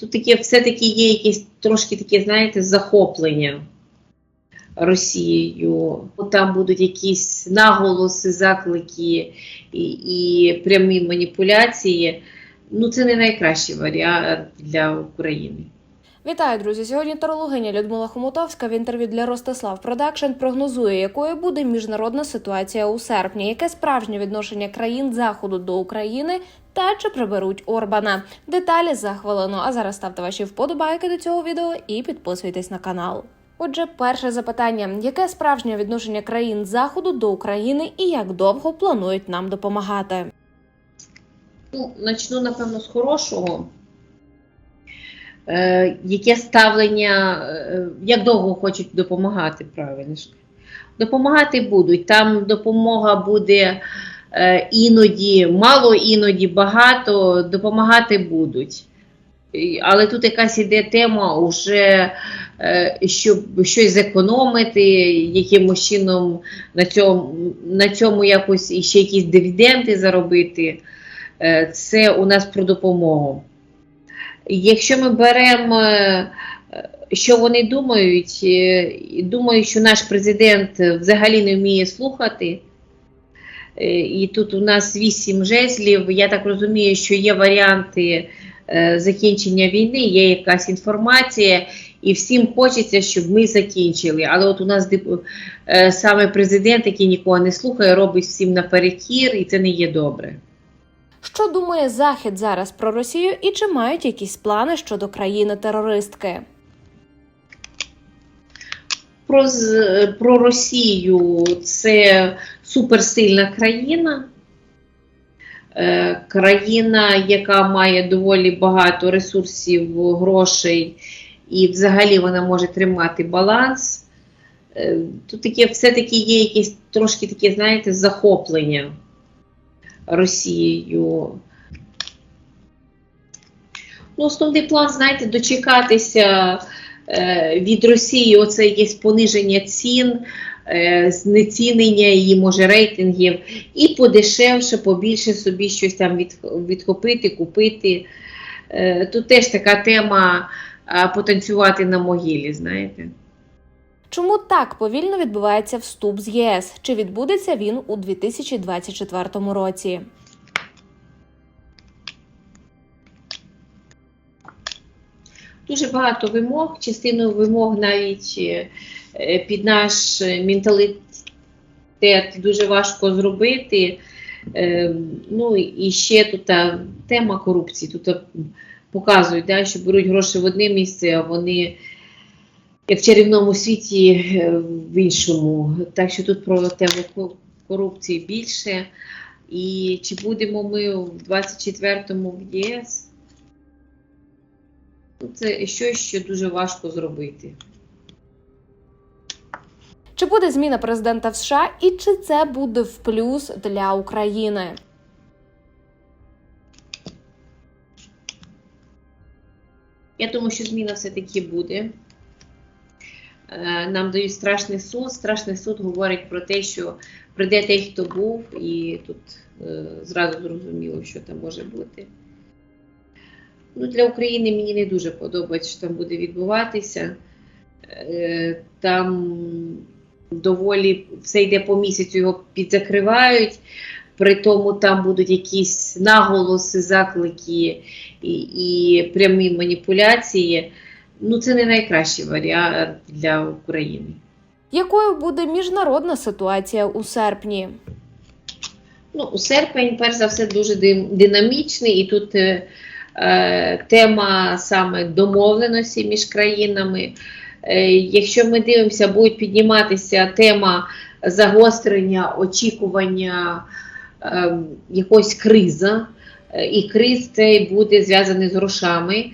Тут таке все-таки є якесь трошки таке, знаєте, захоплення Росією. Там будуть якісь наголоси, заклики і, і прямі маніпуляції. Ну, це не найкращий варіант для України. Вітаю, друзі! Сьогодні тарологиня Людмила Хомутовська в інтерв'ю для Ростислав Продакшн прогнозує, якою буде міжнародна ситуація у серпні, яке справжнє відношення країн заходу до України та чи приберуть Орбана. Деталі за хвилину. А зараз ставте ваші вподобайки до цього відео і підписуйтесь на канал. Отже, перше запитання: яке справжнє відношення країн заходу до України і як довго планують нам допомагати? Ну, начну, напевно, з хорошого. Е, яке ставлення, е, як довго хочуть допомагати, правильно? Допомагати будуть. Там допомога буде е, іноді, мало, іноді багато, допомагати будуть. Але тут якась іде тема вже, е, щоб щось зекономити, якимось чином на цьому, на цьому якось іще якісь дивіденди заробити. Це у нас про допомогу. Якщо ми беремо, е, що вони думають, е, думаю, що наш президент взагалі не вміє слухати. Е, І тут у нас вісім жезлів. Я так розумію, що є варіанти закінчення війни, є якась інформація, і всім хочеться, щоб ми закінчили. Але от у нас саме президент, який нікого не слухає, робить всім наперекір, і це не є добре. Що думає Захід зараз про Росію і чи мають якісь плани щодо країни-терористки? Про, про Росію це суперсильна країна. Е, Країна, яка має доволі багато ресурсів, грошей, і взагалі вона може тримати баланс. Е, Тут таке все-таки є якесь трошки таке, знаєте, захоплення Росією. Ну, основний план, знаєте, дочекатися е, від Росії оце якесь пониження цін, е, знецінення її, може, рейтингів, і подешевше, побільше собі щось там від, відхопити, купити. Е, Тут теж така тема потанцювати на могилі, знаєте. Чому так повільно відбувається вступ з ЄС? Чи відбудеться він у 2024 році? Дуже багато вимог, частину вимог навіть е, е, під наш е, менталітет дуже важко зробити. Е, Ну і ще тут тема корупції. Тут е, показують, да, що беруть гроші в одне місце, а вони як в чарівному світі е, в іншому. Так що тут про тему корупції більше. І чи будемо ми в 24-му в ЄС? Це щось, що дуже важко зробити. Чи буде зміна президента в США і чи це буде в плюс для України? Я думаю, що зміна все-таки буде. Е, Нам дають страшний суд. Страшний суд говорить про те, що прийде той, хто був, і тут е, зразу зрозуміло, що там може бути. Ну, для України мені не дуже подобається, що там буде відбуватися. Е, Там доволі все йде по місяцю, його підзакривають. При тому там будуть якісь наголоси, заклики і, і прямі маніпуляції. Ну, це не найкращий варіант для України. Якою буде міжнародна ситуація у серпні? Ну, у серпень, перш за все, дуже динамічний, і тут е, е, тема саме домовленості між країнами. Е, якщо ми дивимося, буде підніматися тема загострення, очікування е, якоїсь криза, е, і криз цей буде зв'язаний з грошами.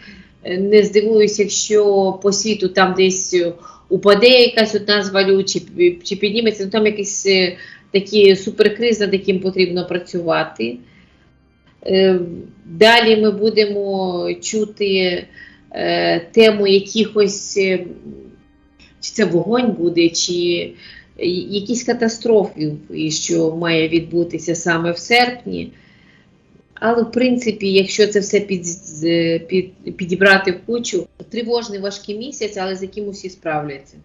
Е, Не здивуюся, якщо по світу там десь е, упаде якась одна з валют, чи, чи підніметься, ну там якийсь е, такі суперкриз, над яким потрібно працювати. Далі ми будемо чути тему якихось, чи це вогонь буде, чи якісь катастрофи, що має відбутися саме в серпні. Але в принципі, якщо це все під, під, підібрати в кучу, тривожний важкий місяць, але з яким усі справляться.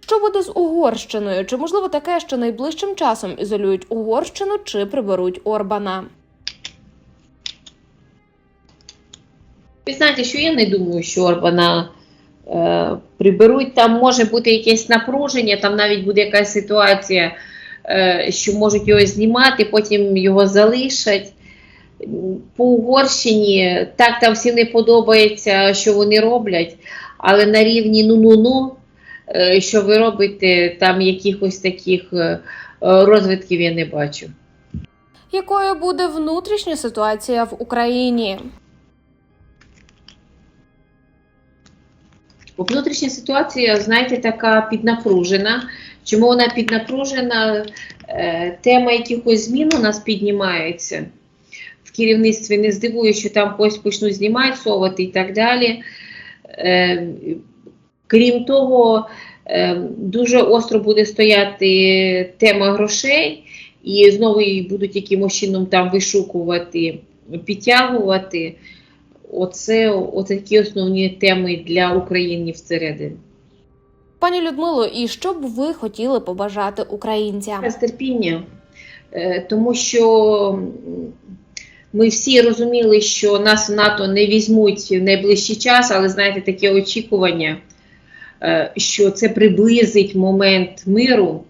Що буде з Угорщиною? Чи можливо таке, що найближчим часом ізолюють Угорщину чи приберуть Орбана? Ви знаєте, що я не думаю, що Орбана е, приберуть. Там може бути якесь напруження, там навіть буде якась ситуація, що можуть його знімати, потім його залишать. По Угорщині так там всім не подобається, що вони роблять, але на рівні ну-ну-ну, е, що ви робите, там якихось таких е, е, розвитків я не бачу. Якою буде внутрішня ситуація в Україні? Внутрішня ситуація, знаєте, така піднапружена. Чому вона піднапружена? Е, Тема якихось змін у нас піднімається. В керівництві не здивує, що там когось почнуть знімати, совати і так далі. Е, Крім того, е, дуже остро буде стояти тема грошей, і знову її будуть якимось чином там вишукувати, підтягувати. Оце отакі основні теми для України всередині. Пані Людмило, і що б ви хотіли побажати українцям? Терпіння, е, тому що ми всі розуміли, що нас в НАТО не візьмуть в найближчий час, але знаєте, таке очікування, е, що це приблизить момент миру,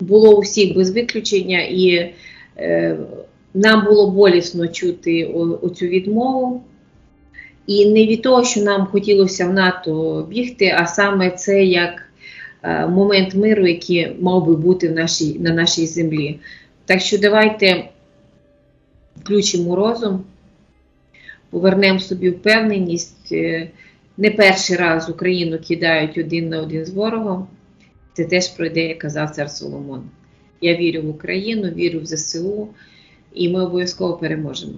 було у всіх без виключення, і е, нам було болісно чути оцю відмову. І не від того, що нам хотілося в НАТО бігти, а саме це як е, момент миру, який мав би бути в нашій, на нашій землі. Так що давайте включимо розум, повернемо собі впевненість. Е, Не перший раз Україну кидають один на один з ворогом. Це теж пройде, як казав цар Соломон. Я вірю в Україну, вірю в ЗСУ, і ми обов'язково переможемо.